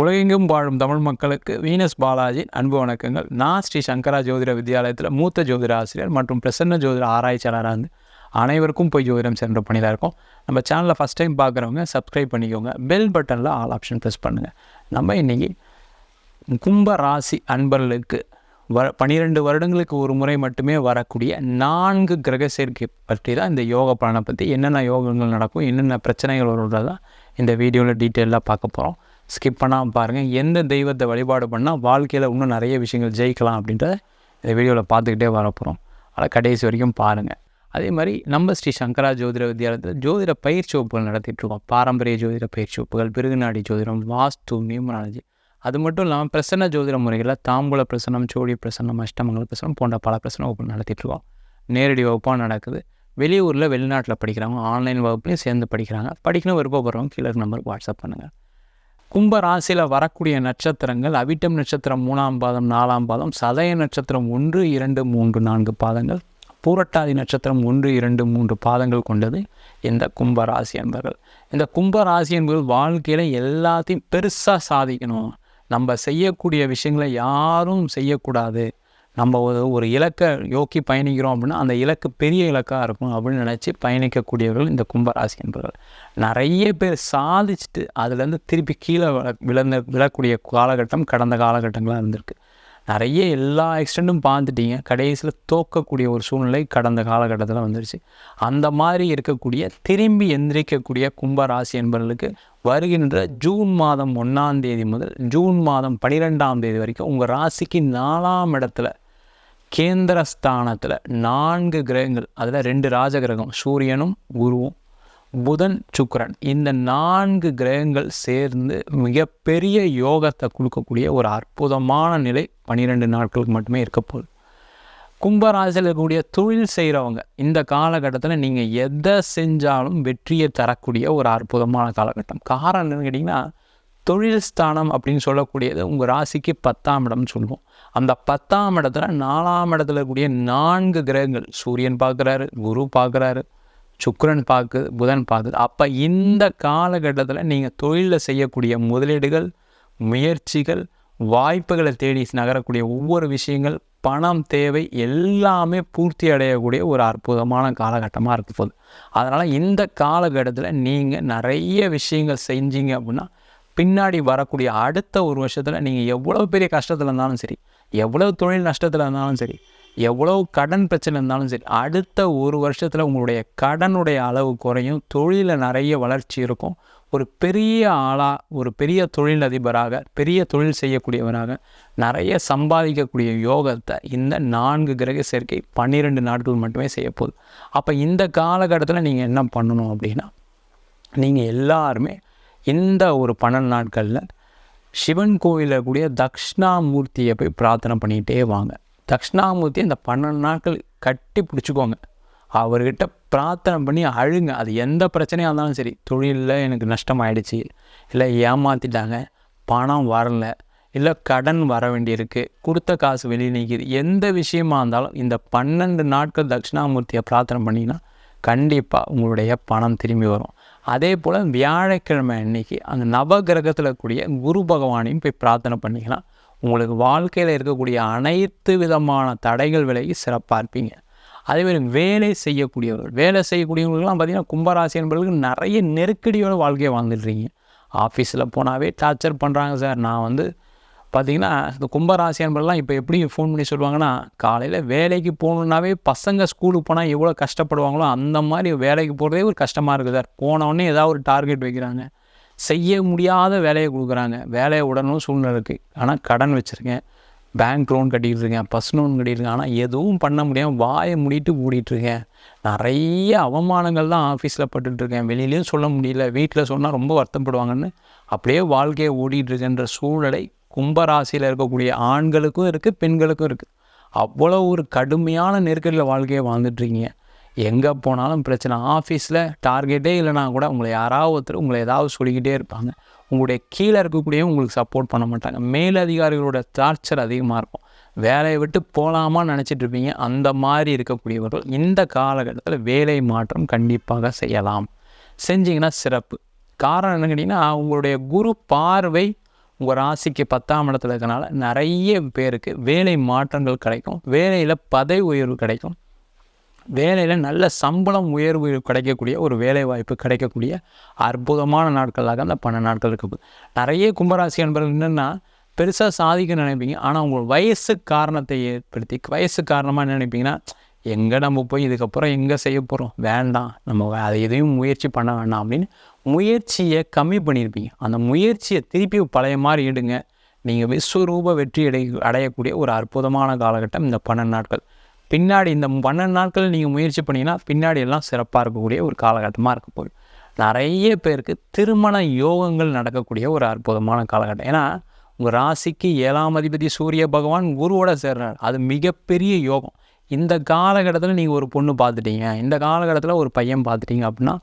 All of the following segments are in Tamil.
உலகெங்கும் வாழும் தமிழ் மக்களுக்கு வீனஸ் பாலாஜி அன்பு வணக்கங்கள். நான் ஸ்ரீ. சங்கரா ஜோதிட வித்யாலயத்தில் மூத்த ஜோதிட ஆசிரியர் மற்றும் பிரசன்ன ஜோதிட ஆராய்ச்சியாளராக இருந்து அனைவருக்கும் போய் ஜோதிடம் சென்ற பணியில் இருக்கோம். நம்ம சேனலில் ஃபஸ்ட் டைம் பார்க்குறவங்க சப்ஸ்கிரைப் பண்ணிக்கோங்க. பெல் பட்டனில் ஆல் ஆப்ஷன் ப்ரெஸ் பண்ணுங்கள் நம்ம இன்றைக்கி கும்ப ராசி அன்பர்களுக்கு வ பன்னிரெண்டு வருடங்களுக்கு ஒரு முறை மட்டுமே வரக்கூடிய நான்கு கிரக சேர்க்கை பற்றி தான் இந்த யோக பலனை பற்றி என்னென்ன யோகங்கள் நடக்கும் என்னென்ன பிரச்சனைகள் வருன்றதான் இந்த வீடியோவில் டீட்டெயிலாக பார்க்க போகிறோம் ஸ்கிப் பண்ணாமல் பாருங்கள் எந்த தெய்வத்தை வழிபாடு பண்ணால் வாழ்க்கையில் இன்னும் நிறைய விஷயங்கள் ஜெயிக்கலாம் அப்படின்றத இந்த வீடியோவில் பார்த்துக்கிட்டே வரப்போகிறோம் அதை கடைசி வரைக்கும் பாருங்கள் அதே மாதிரி நம்ம ஸ்ரீ சங்கரா ஜோதிட வித்யாலயத்தில் ஜோதிட பயிற்சி வகுப்புகள் நடத்திட்டுருக்கோம் பாரம்பரிய ஜோதிட பயிற்சி வகுப்புகள் பிருகுநாடி ஜோதிடம் வாஸ்து நியூமராலஜி. அது மட்டும் இல்லாமல் பிரசன்ன ஜோதிட முறைகளில் தாம்பூல பிரசனம் சோழி பிரசனம் அஷ்டமங்கல பிரசனம் போன்ற பல பிரசன வகுப்பு நடத்திட்டுருக்கோம் நேரடி வகுப்பாக நடக்குது. வெளியூரில் வெளிநாட்டில் படிக்கிறவங்க ஆன்லைன் வகுப்புலையும் சேர்ந்து படிக்கிறாங்க. படிக்கணும் விருப்பப்படுறவங்க கீழே நம்பருக்கு வாட்ஸ்அப் பண்ணுங்கள் கும்ப ராசியில் வரக்கூடிய நட்சத்திரங்கள் அவிட்டம் நட்சத்திரம் மூணாம் பாதம் நாலாம் பாதம் சதய நட்சத்திரம் ஒன்று இரண்டு மூன்று நான்கு பாதங்கள். பூரட்டாதி நட்சத்திரம் ஒன்று இரண்டு மூன்று பாதங்கள் கொண்டது இந்த கும்ப ராசி என்பர்கள் இந்த கும்ப ராசி என்பது வாழ்க்கையில் எல்லாத்தையும் பெருசாக சாதிக்கணும். நம்ம செய்யக்கூடிய விஷயங்களை யாரும் செய்யக்கூடாது. நம்ம ஒரு ஒரு இலக்கை நோக்கி பயணிக்கிறோம் அப்படின்னா அந்த இலக்கு பெரிய இலக்காக இருக்கும் அப்படின்னு நினச்சி பயணிக்கக்கூடியவர்கள் இந்த கும்பராசி என்பவர்கள். நிறைய பேர் சாதிச்சுட்டு அதுலேருந்து திருப்பி கீழே விள விழுந்த விழக்கூடிய காலகட்டம் கடந்த காலகட்டங்களாக இருந்திருக்கு. நிறைய எல்லா எக்ஸ்டெண்டும் பார்த்துட்டீங்க. கடைசியில் தோக்கக்கூடிய ஒரு சூழ்நிலை கடந்த காலகட்டத்தில் வந்துருச்சு. அந்த மாதிரி இருக்கக்கூடிய திரும்பி எந்திரிக்கக்கூடிய கும்பராசி என்பவர்களுக்கு வருகின்ற ஜூன் மாதம் ஒன்றாம் தேதி முதல் ஜூன் மாதம் பன்னிரெண்டாம் தேதி வரைக்கும் உங்கள் ராசிக்கு நாலாம் இடத்துல கேந்திரஸ்தானத்தில் நான்கு கிரகங்கள் அதில் ரெண்டு ராஜ கிரகம் சூரியனும் குருவும் புதன் சுக்கரன். இந்த நான்கு கிரகங்கள் சேர்ந்து மிகப்பெரிய யோகத்தை கொடுக்கக்கூடிய ஒரு அற்புதமான நிலை பன்னிரெண்டு நாட்களுக்கு மட்டுமே இருக்க போகுது. கும்பராசியில் இருக்கக்கூடிய தொழில் செய்கிறவங்க இந்த காலகட்டத்தில் நீங்கள் எதை செஞ்சாலும் வெற்றியை தரக்கூடிய ஒரு அற்புதமான காலகட்டம். காரணம் என்னன்னு கேட்டிங்கன்னா தொழில் ஸ்தானம் அப்படின்னு சொல்லக்கூடியது உங்கள் ராசிக்கு பத்தாம் இடம்னு சொல்லுவோம். அந்த பத்தாம் இடத்துல நாலாம் இடத்துல இருக்கக்கூடிய நான்கு கிரகங்கள் சூரியன் பார்க்குறாரு குரு பார்க்குறாரு சுக்கரன் பார்க்குது புதன் பார்க்குது அப்போ இந்த காலகட்டத்தில் நீங்கள் தொழிலில் செய்யக்கூடிய முதலீடுகள் முயற்சிகள் வாய்ப்புகளை தேடி நகரக்கூடிய ஒவ்வொரு விஷயங்கள் பணம் தேவை எல்லாமே பூர்த்தி அடையக்கூடிய ஒரு அற்புதமான காலகட்டமாக இருக்க போகுது. அதனால் இந்த காலகட்டத்தில் நீங்கள் நிறைய விஷயங்கள் செஞ்சீங்க அப்படின்னா பின்னாடி வரக்கூடிய அடுத்த ஒரு வருஷத்தில் நீங்கள் எவ்வளோ பெரிய கஷ்டத்தில் இருந்தாலும் சரி எவ்வளோ தொழில் நஷ்டத்தில் இருந்தாலும் சரி எவ்வளோ கடன் பிரச்சனை இருந்தாலும் சரி அடுத்த ஒரு வருஷத்தில் உங்களுடைய கடனுடைய அளவு குறையும் தொழிலில் நிறைய வளர்ச்சி இருக்கும். ஒரு பெரிய ஆளாக ஒரு பெரிய தொழில் அதிபராக பெரிய தொழில் செய்யக்கூடியவராக நிறைய சம்பாதிக்கக்கூடிய யோகத்தை இந்த நான்கு கிரக சேர்க்கை பன்னிரெண்டு நாட்கள் மட்டுமே செய்யப்போகுது. அப்போ இந்த காலகட்டத்தில் நீங்கள் என்ன பண்ணணும் அப்படின்னா நீங்கள் எல்லாருமே இந்த ஒரு பன்னெண்டு நாட்களில் சிவன் கோயிலில் கூடிய தக்ஷணாமூர்த்தியை போய் பிரார்த்தனை பண்ணிக்கிட்டே வாங்க. தக்ஷணாமூர்த்தி இந்த பன்னெண்டு நாட்கள் கட்டி பிடிச்சிக்கோங்க. அவர்கிட்ட பிரார்த்தனை பண்ணி அழுங்க. அது எந்த பிரச்சனையாக இருந்தாலும் சரி தொழிலில் எனக்கு நஷ்டம் ஆயிடுச்சு இல்லை ஏமாற்றிட்டாங்க பணம் வரல. இல்லை கடன் வர வேண்டியிருக்கு. கொடுத்த காசு வெளியே நிற்கிது. எந்த விஷயமா இருந்தாலும் இந்த பன்னெண்டு நாட்கள் தட்சிணாமூர்த்தியை பிரார்த்தனை பண்ணிங்கன்னா கண்டிப்பாக உங்களுடைய பணம் திரும்பி வரும். அதே போல் வியாழக்கிழமை அன்னைக்கு அந்த நவகிரகத்தில் கூடிய குரு பகவானையும் போய் பிரார்த்தனை பண்ணிக்கலாம் உங்களுக்கு வாழ்க்கையில் இருக்கக்கூடிய அனைத்து விதமான தடைகள் விலகி சிறப்பாக இருப்பீங்க. அதேமாதிரி வேலை செய்யக்கூடியவர்கள் வேலை செய்யக்கூடியவங்களுக்குலாம் பார்த்திங்கன்னா கும்பராசி என்பவர்களுக்கு நிறைய நெருக்கடியோட வாழ்க்கையை வாழ்ந்துடுறீங்க ஆஃபீஸில் போனாவே டார்ச்சர் பண்ணுறாங்க சார். நான் வந்து பார்த்திங்கன்னா இந்த கும்பராசியான்பெல்லாம் இப்போ எப்படி ஃபோன் பண்ணி சொல்லுவாங்கன்னா காலையில் வேலைக்கு போகணுன்னாவே பசங்க ஸ்கூலுக்கு போனால் எவ்வளோ கஷ்டப்படுவாங்களோ அந்த மாதிரி வேலைக்கு போகிறதே ஒரு கஷ்டமாக இருக்குது சார். போனவுடனே ஏதாவது ஒரு டார்கெட் வைக்கிறாங்க. செய்ய முடியாத வேலையை கொடுக்குறாங்க. வேலையை உடனும் சூழ்நிலை இருக்குது ஆனால் கடன் வச்சுருக்கேன். பேங்க் லோன் கட்டிகிட்டு இருக்கேன். பஸ் லோன் கட்டியிருக்கேன் ஆனால் எதுவும் பண்ண முடியாமல் வாயை மூடிட்டு ஓடிட்டுருக்கேன் நிறைய அவமானங்கள் தான் ஆஃபீஸில் பட்டுட்ருக்கேன் வெளியிலையும் சொல்ல முடியல. வீட்டில் சொன்னால் ரொம்ப வருத்தப்படுவாங்கன்னு அப்படியே வாழ்க்கையை ஓடிட்டுருக்கேன்ற சூழலை கும்பராசியில் இருக்கக்கூடிய ஆண்களுக்கும் இருக்குது பெண்களுக்கும் இருக்குது அவ்வளோ ஒரு கடுமையான நெருக்கடியில் வாழ்க்கையை வாழ்ந்துட்டுருக்கீங்க. எங்கே போனாலும் பிரச்சனை. ஆஃபீஸில் டார்கெட்டே இல்லைனா கூட உங்களை யாராவது ஒருத்தர் உங்களை ஏதாவது சொல்லிக்கிட்டே இருப்பாங்க. உங்களுடைய கீழே இருக்கக்கூடியவங்க உங்களுக்கு சப்போர்ட் பண்ண மாட்டாங்க. மேலதிகாரிகளோட டார்ச்சர் அதிகமாக இருக்கும். வேலையை விட்டு போகலாமா நினச்சிட்டு இருப்பீங்க அந்த மாதிரி இருக்கக்கூடியவர்கள் இந்த காலகட்டத்தில் வேலை மாற்றம் கண்டிப்பாக செய்யலாம். செஞ்சிங்கன்னா சிறப்பு. காரணம் என்ன கேட்டிங்கன்னா உங்களுடைய குரு பார்வை உங்கள் ராசிக்கு பத்தாம் இடத்துல இருக்கனால நிறைய பேருக்கு வேலை மாற்றங்கள் கிடைக்கும். வேலையில் பதவி உயர்வு கிடைக்கும். வேலையில் நல்ல சம்பளம் உயர்வு கிடைக்கக்கூடிய ஒரு வேலை வாய்ப்பு கிடைக்கக்கூடிய அற்புதமான நாட்களாக அந்த பன்னெண்டு நாட்கள் இருக்குது நிறைய கும்பராசி என்பது என்னென்னா பெருசாக சாதிக்க நினைப்பீங்க. ஆனால் உங்கள் வயசு காரணத்தை ஏற்படுத்தி வயசு காரணமாக என்ன நினைப்பீங்கன்னா எங்கே நம்ம போய் இதுக்கப்புறம் எங்கே செய்ய போகிறோம் வேண்டாம். நம்ம அதை எதையும் முயற்சி பண்ண வேண்டாம் அப்படின்னு முயற்சியை கம்மி பண்ணியிருப்பீங்க. அந்த முயற்சியை திருப்பி பழைய மாதிரி எடுங்க. நீங்கள் விஸ்வரூப வெற்றி அடை அடையக்கூடிய ஒரு அற்புதமான காலகட்டம் இந்த பன்னெண்டு நாட்கள். பின்னாடி இந்த பன்னெண்டு நாட்கள் நீங்கள் முயற்சி பண்ணிங்கன்னா பின்னாடி எல்லாம் சிறப்பாக இருக்கக்கூடிய ஒரு காலகட்டமாக இருக்க போகுது. நிறைய பேருக்கு திருமண யோகங்கள் நடக்கக்கூடிய ஒரு அற்புதமான காலகட்டம். ஏன்னா உங்கள் ராசிக்கு ஏழாம் அதிபதி சூரிய பகவான் குருவோட சேர்றார். அது மிகப்பெரிய யோகம். இந்த காலகட்டத்தில் நீங்கள் ஒரு பொண்ணு பார்த்துட்டீங்க இந்த காலகட்டத்தில் ஒரு பையன் பார்த்துட்டீங்க அப்படின்னா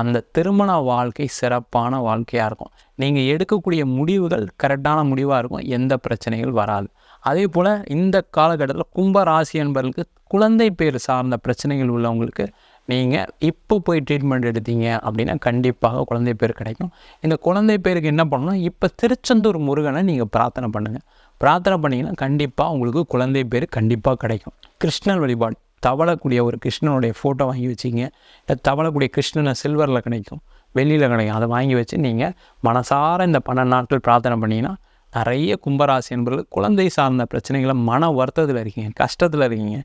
அந்த திருமண வாழ்க்கை சிறப்பான வாழ்க்கையாக இருக்கும். நீங்கள் எடுக்கக்கூடிய முடிவுகள் கரெக்டான முடிவாக இருக்கும் எந்த பிரச்சனைகள் வராது. அதே போல் இந்த காலகட்டத்தில் கும்ப ராசி என்பவர்களுக்கு குழந்தை பேர் சார்ந்த பிரச்சனைகள் உள்ளவங்களுக்கு நீங்கள் இப்போ போய் ட்ரீட்மெண்ட் எடுத்தீங்க அப்படின்னா கண்டிப்பாக குழந்தை பேர் கிடைக்கும். இந்த குழந்தை பேருக்கு என்ன பண்ணணும் இப்போ திருச்செந்தூர் முருகனை நீங்கள் பிரார்த்தனை பண்ணுங்கள் பிரார்த்தனை பண்ணிங்கன்னா கண்டிப்பாக உங்களுக்கு குழந்தை பேர் கண்டிப்பாக கிடைக்கும். கிருஷ்ணன் வழிபாடு. தவளக்கூடிய ஒரு கிருஷ்ணனுடைய ஃபோட்டோ வாங்கி வச்சிங்க. தவளக்கூடிய கிருஷ்ணனை சில்வரில் கிடைக்கும். வெள்ளியில் கிடைக்கும். அதை வாங்கி வச்சு நீங்கள் மனசார இந்த பன்னெண்டு நாட்கள் பிரார்த்தனை பண்ணிங்கன்னா நிறைய கும்பராசி என்பவர்கள் குழந்தை சார்ந்த பிரச்சனைகளை மன வருத்தத்தில் இருக்கீங்க கஷ்டத்தில் இருக்கீங்க.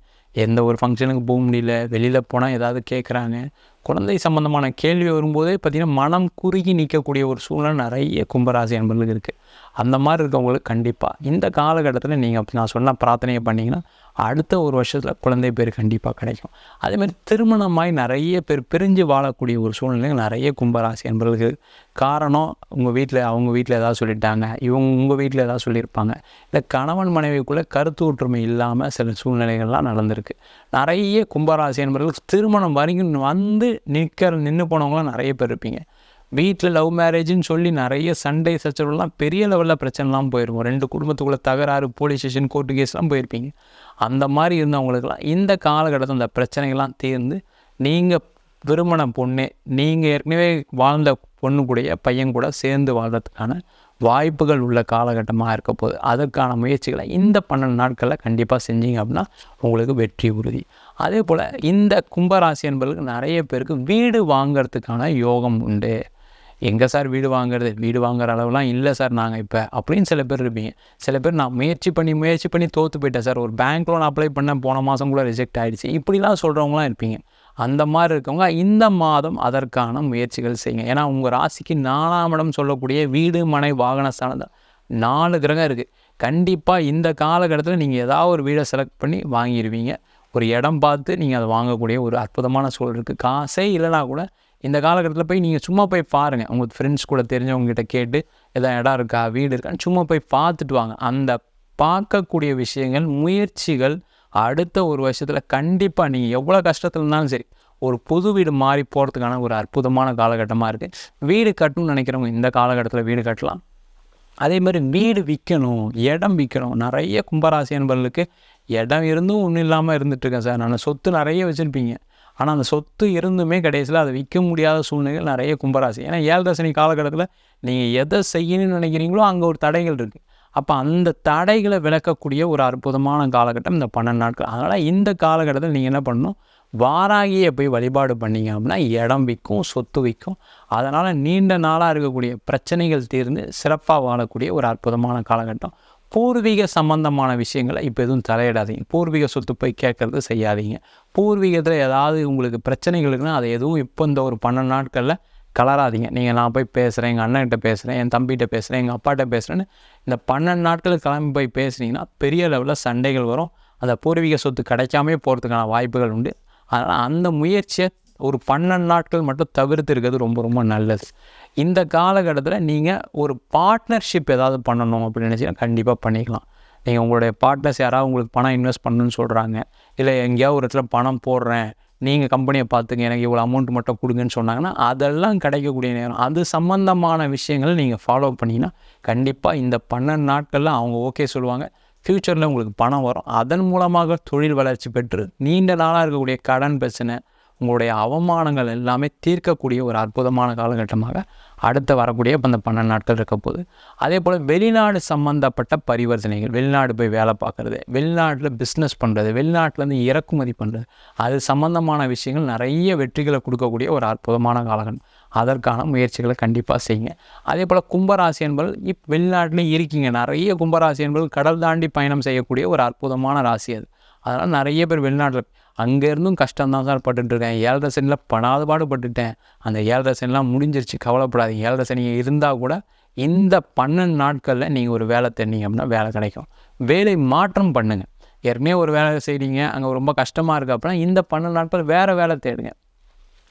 எந்த ஒரு ஃபங்க்ஷனுக்கு போக முடியல வெளியில் போனால் ஏதாவது கேட்குறாங்க குழந்தை சம்மந்தமான கேள்வி வரும்போதே பார்த்திங்கன்னா மனம் குறுகி நிற்கக்கூடிய ஒரு சூழ்நிலை நிறைய கும்பராசி அன்பர்களுக்கு இருக்குது அந்த மாதிரி இருக்கவங்களுக்கு கண்டிப்பாக இந்த காலகட்டத்தில் நீங்கள் நான் சொன்ன பிரார்த்தனையை பண்ணிங்கன்னா அடுத்த ஒரு வருஷத்தில் குழந்தை பேர் கண்டிப்பாக கிடைக்கும். அதேமாதிரி திருமணமாய் நிறைய பேர் பிரிஞ்சு வாழக்கூடிய ஒரு சூழ்நிலைகள் நிறைய கும்பராசி என்பவர்களுக்கு காரணம் உங்கள் வீட்டில் அவங்க வீட்டில் ஏதாவது சொல்லிட்டாங்க இவங்க உங்கள் வீட்டில் ஏதாவது சொல்லியிருப்பாங்க. இல்லை கணவன் மனைவிக்குள்ளே கருத்து ஒற்றுமை இல்லாமல் சில சூழ்நிலைகள்லாம் நடந்திருக்கு. நிறைய கும்பராசி என்பவர்கள் திருமணம் வரைக்கும் வந்து நிற்கிற நின்று போனவங்களாம் நிறைய பேர் இருப்பீங்க. வீட்டில் லவ் மேரேஜ்னு சொல்லி நிறைய சண்டை சச்சரவுலாம் பெரிய லெவலில் பிரச்சனைலாம் போயிருக்கும். ரெண்டு குடும்பத்துக்குள்ளே தகராறு போலீஸ் ஸ்டேஷன் கோர்ட்டு கேஸ்லாம் போயிருப்பீங்க. அந்த மாதிரி இருந்தவங்களுக்கெல்லாம் இந்த காலகட்டத்தில் அந்த பிரச்சனைகள்லாம் தீர்ந்து நீங்கள் விரும்பின பொண்ணு நீங்கள் ஏற்கனவே வாழ்ந்த பொண்ணு கூடய பையன் கூட சேர்ந்து வாழ்கிறதுக்கான வாய்ப்புகள் உள்ள காலகட்டமாக இருக்க போகுது. அதற்கான முயற்சிகளை இந்த பன்னெண்டு நாட்களில் கண்டிப்பாக செஞ்சீங்க அப்படின்னா உங்களுக்கு வெற்றி உறுதி. அதே போல் இந்த கும்பராசி என்பதற்கு நிறைய பேருக்கு வீடு வாங்கிறதுக்கான யோகம் உண்டு. எங்கே சார் வீடு வாங்குறது? வீடு வாங்குற அளவுலாம் இல்லை சார் நாங்கள் இப்போ அப்படின்னு சில பேர் இருப்பீங்க. சில பேர் நான் முயற்சி பண்ணி முயற்சி பண்ணி தோற்று போயிட்டேன் சார். ஒரு பேங்க் லோன் அப்ளை பண்ண போன மாதம் கூட ரிஜெக்ட் ஆகிடுச்சு இப்படிலாம் சொல்கிறவங்களாம் இருப்பீங்க. அந்த மாதிரி இருக்கவங்க இந்த மாதம் அதற்கான முயற்சிகள் செய்யுங்க. ஏன்னா உங்கள் ராசிக்கு நாலாம் இடம் சொல்லக்கூடிய வீடு மனை வாகன ஸ்தானம் நாலு கிரகம் இருக்குது கண்டிப்பாக இந்த காலகட்டத்தில் நீங்கள் ஏதாவது ஒரு வீடை செலக்ட் பண்ணி வாங்கிடுவீங்க ஒரு இடம் பார்த்து நீங்கள் அதை வாங்கக்கூடிய ஒரு அற்புதமான சூழல் இருக்குது காசே இல்லைனா கூட இந்த காலகட்டத்தில் போய் நீங்கள் சும்மா போய் பாருங்கள் உங்கள் ஃப்ரெண்ட்ஸ் கூட தெரிஞ்சவங்ககிட்ட கேட்டு எதாவது இடம் இருக்கா? வீடு இருக்கான்னு. சும்மா போய் பார்த்துட்டு வாங்க. அந்த பார்க்கக்கூடிய விஷயங்கள் முயற்சிகள் அடுத்த ஒரு வருஷத்தில் கண்டிப்பாக நீங்கள் எவ்வளோ கஷ்டத்தில் இருந்தாலும் சரி ஒரு புது வீடு மாறி போகிறதுக்கான ஒரு அற்புதமான காலகட்டமாக இருக்குது வீடு கட்டணும்னு நினைக்கிறவங்க இந்த காலகட்டத்தில் வீடு கட்டலாம். அதே மாதிரி வீடு விற்கணும் இடம் விற்கணும் நிறைய கும்பராசி என்பவர்களுக்கு இடம் இருந்தும் ஒன்றும் இல்லாமல் இருந்துகிட்ருக்கேன் சார். நான் சொத்து நிறைய வச்சுருப்பீங்க. ஆனால் அந்த சொத்து இருந்துமே கடைசியில் அதை விற்க முடியாத சூழ்நிலைகள் நிறைய கும்பராசி. ஏன்னா ஏழரசனி காலகட்டத்தில் நீங்கள் எதை செய்யணும்னு நினைக்கிறீங்களோ அங்கே ஒரு தடைகள் இருக்குது அப்போ அந்த தடைகளை விளக்கக்கூடிய ஒரு அற்புதமான காலகட்டம் இந்த பன்னெண்டு நாட்கள். அதனால் இந்த காலகட்டத்தில் நீங்கள் என்ன பண்ணணும்? வாராகியை போய் வழிபாடு பண்ணிங்க அப்படின்னா இடம் விற்கும் சொத்து விற்கும். அதனால் நீண்ட நாளாக இருக்கக்கூடிய பிரச்சனைகள் தீர்ந்து சிறப்பாக வாழக்கூடிய ஒரு அற்புதமான காலகட்டம். பூர்வீக சம்பந்தமான விஷயங்களை இப்போ எதுவும் தலையிடாதீங்க. பூர்வீக சொத்து போய் கேட்குறது செய்யாதீங்க. பூர்வீகத்தில் ஏதாவது உங்களுக்கு பிரச்சனைகள் இருக்குன்னா அதை எதுவும் இப்போ இந்த ஒரு பன்னெண்டு நாட்களில் கலராதிங்க. நீங்கள் நான் போய் பேசுகிறேன் எங்கள் அண்ணன்கிட்ட பேசுகிறேன் என் தம்பிகிட்ட பேசுகிறேன் எங்கள் அப்பாட்ட பேசுகிறேன்னு இந்த பன்னெண்டு நாட்கள் கிளம்பி போய் பேசுனீங்கன்னா பெரிய லெவலில் சண்டைகள் வரும். அந்த பூர்வீக சொத்து கிடைக்காமே போகிறதுக்கான வாய்ப்புகள் உண்டு. அதனால் அந்த முயற்சியை ஒரு பன்னெண்டு நாட்கள் மட்டும் தவிர்த்து இருக்கிறது ரொம்ப ரொம்ப நல்லது. இந்த காலகட்டத்தில் நீங்கள் ஒரு பார்ட்னர்ஷிப் ஏதாவது பண்ணணும் அப்படின்னு நினச்சிங்கன்னா கண்டிப்பாக பண்ணிக்கலாம். நீங்கள் உங்களுடைய பார்ட்னர்ஸ் யாராவது உங்களுக்கு பணம் இன்வெஸ்ட் பண்ணணுன்னு சொல்கிறாங்க இல்லை எங்கேயாவது ஒரு இடத்துல பணம் போடுறேன் நீங்கள் கம்பெனியை பார்த்துங்க எனக்கு இவ்வளோ அமௌண்ட் மட்டும் கொடுங்கன்னு சொன்னாங்கன்னா அதெல்லாம் கிடைக்கக்கூடிய நேரம். அது சம்மந்தமான விஷயங்களை நீங்கள் ஃபாலோ பண்ணிங்கன்னா கண்டிப்பாக இந்த பன்னெண்டு நாட்களில் அவங்க ஓகே சொல்லுவாங்க. ஃப்யூச்சரில் உங்களுக்கு பணம் வரும். அதன் மூலமாக தொழில் வளர்ச்சி பெற்று நீண்ட நாளாக இருக்கக்கூடிய கடன் பிரச்சனை உங்களுடைய அவமானங்கள் எல்லாமே தீர்க்கக்கூடிய ஒரு அற்புதமான காலகட்டமாக அடுத்த வரக்கூடிய இப்போ அந்த பன்னெண்டு நாட்கள் இருக்க போகுது. அதே போல் வெளிநாடு சம்மந்தப்பட்ட பரிவர்த்தனைகள் வெளிநாடு போய் வேலை பார்க்குறது வெளிநாட்டில் பிஸ்னஸ் பண்ணுறது வெளிநாட்டிலேருந்து இறக்குமதி பண்ணுறது அது சம்மந்தமான விஷயங்கள் நிறைய வெற்றிகளை கொடுக்கக்கூடிய ஒரு அற்புதமான காலகட்டம். அதற்கான முயற்சிகளை கண்டிப்பாக செய்யுங்க. அதே போல் கும்பராசி என்பது இப் வெளிநாட்டிலையும் இருக்கீங்க. நிறைய கும்பராசி என்பது கடல் தாண்டி பயணம் செய்யக்கூடிய ஒரு அற்புதமான ராசி அது. அதனால் நிறைய பேர் வெளிநாட்டில் அங்கேருந்தும் கஷ்டம்தான் சார் பட்டுட்ருக்கேன் ஏழரை சனியில் படாத பாடுபட்டுட்டேன். அந்த ஏழரை சனிலாம் முடிஞ்சிருச்சு கவலைப்படாதீங்க. ஏழரை சனி இருந்தால் கூட இந்த பன்னெண்டு நாட்களில் நீங்கள் ஒரு வேலை தேடிங்க அப்படின்னா வேலை கிடைக்கும். வேலை மாற்றம் பண்ணுங்கள் ஏற்கனவே ஒரு வேலை செய்கிறீங்க அங்கே ரொம்ப கஷ்டமாக இருக்குது அப்படின்னா இந்த பன்னெண்டு நாட்கள் வேறு வேலை தேடுங்க.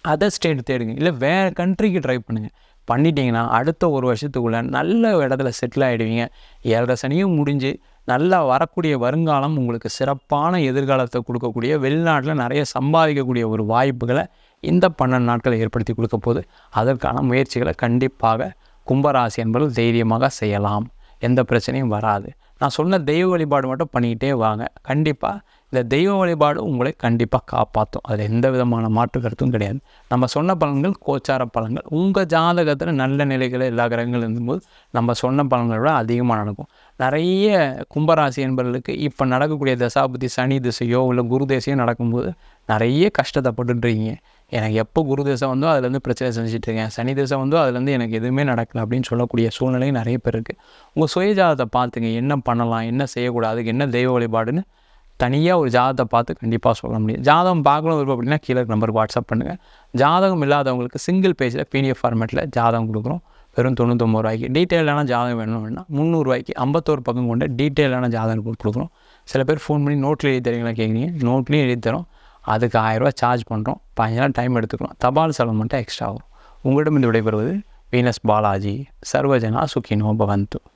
அதர் ஸ்டேட் தேடுங்க. இல்லை வேறு கண்ட்ரிக்கு ட்ரை பண்ணுங்கள் பண்ணிட்டீங்கன்னா அடுத்த ஒரு வருஷத்துக்குள்ளே நல்ல இடத்துல செட்டில் ஆகிடுவீங்க ஏழரை சனியும் முடிஞ்சு நல்லா வரக்கூடிய வருங்காலம் உங்களுக்கு சிறப்பான எதிர்காலத்தை கொடுக்கக்கூடிய வெளிநாட்டில் நிறைய சம்பாதிக்கக்கூடிய ஒரு வாய்ப்புகளை இந்த பன்னெண்டு நாட்களை ஏற்படுத்தி கொடுக்க போது அதற்கான முயற்சிகளை கண்டிப்பாக கும்பராசி என்பது தைரியமாக செய்யலாம். எந்த பிரச்சனையும் வராது. நான் சொன்ன தெய்வ வழிபாடு மட்டும் பண்ணிக்கிட்டே வாங்க. கண்டிப்பாக இந்த தெய்வ வழிபாடு உங்களை கண்டிப்பாக காப்பாற்றும் அதில் எந்த விதமான மாற்று கருத்தும் கிடையாது. நம்ம சொன்ன பலன்கள் கோச்சார பலன்கள் உங்கள் ஜாதகத்தில் நல்ல நிலைகள் எல்லா கிரகங்கள் இருந்தபோது நம்ம சொன்ன பலன்களை விட அதிகமாக நடக்கும். நிறைய கும்பராசி என்பவர்களுக்கு இப்போ நடக்கக்கூடிய தசாபதி சனி திசையோ இல்லை குரு தேசையோ நடக்கும்போது நிறைய கஷ்டத்தைப்பட்டுருக்கீங்க எனக்கு எப்போ குரு தேசம் வந்தோ அதுலேருந்து பிரச்சனை செஞ்சுட்ருக்கேன் சனி தேசம் வந்தோ அதுலேருந்து எனக்கு எதுவுமே நடக்கலை அப்படின்னு சொல்லக்கூடிய சூழ்நிலை நிறைய பேர் இருக்குது உங்கள் சுயஜாதத்தை பார்த்துங்க. என்ன பண்ணலாம்? என்ன செய்யக்கூடாது? என்ன தெய்வ வழிபாடுன்னு தனியாக ஒரு ஜாதகத்தை பார்த்து கண்டிப்பாக சொல்ல முடியும். ஜாதகம் பார்க்கணும் விருப்பம் அப்படின்னா கீழே நம்பருக்கு வாட்ஸ்அப் பண்ணுங்கள் ஜாதகம் இல்லாதவங்களுக்கு சிங்கிள் பேஜில் பிடிஎஃப் ஃபார்மேட்டில் ஜாதகம் கொடுக்குறோம். வெறும் தொண்ணூத்தொம்பது ரூபாய்க்கு. டீட்டெயிலான ஜாதகம் வேணும்னா முந்நூறுரூவாய்க்கு ஐம்பத்தோரு பக்கம் கொண்ட டீட்டெயிலான ஜாதகம் கொடுக்குறோம் சில பேர் ஃபோன் பண்ணி நோட்டில் எழுதி தரீங்களா கேட்குறீங்க நோட்லேயும் எழுதி தரோம். அதுக்கு ஆயிரரூவா சார்ஜ் பண்ணுறோம் பதினஞ்சு நாள் டைம் எடுத்துக்கிறோம் தபால் செலவு மட்டும் எக்ஸ்ட்ரா ஆகும். உங்களிடம் இந்த விடைபெறுவது வீனஸ் பாலாஜி. சர்வஜனா சுக்கினோ பவந்து.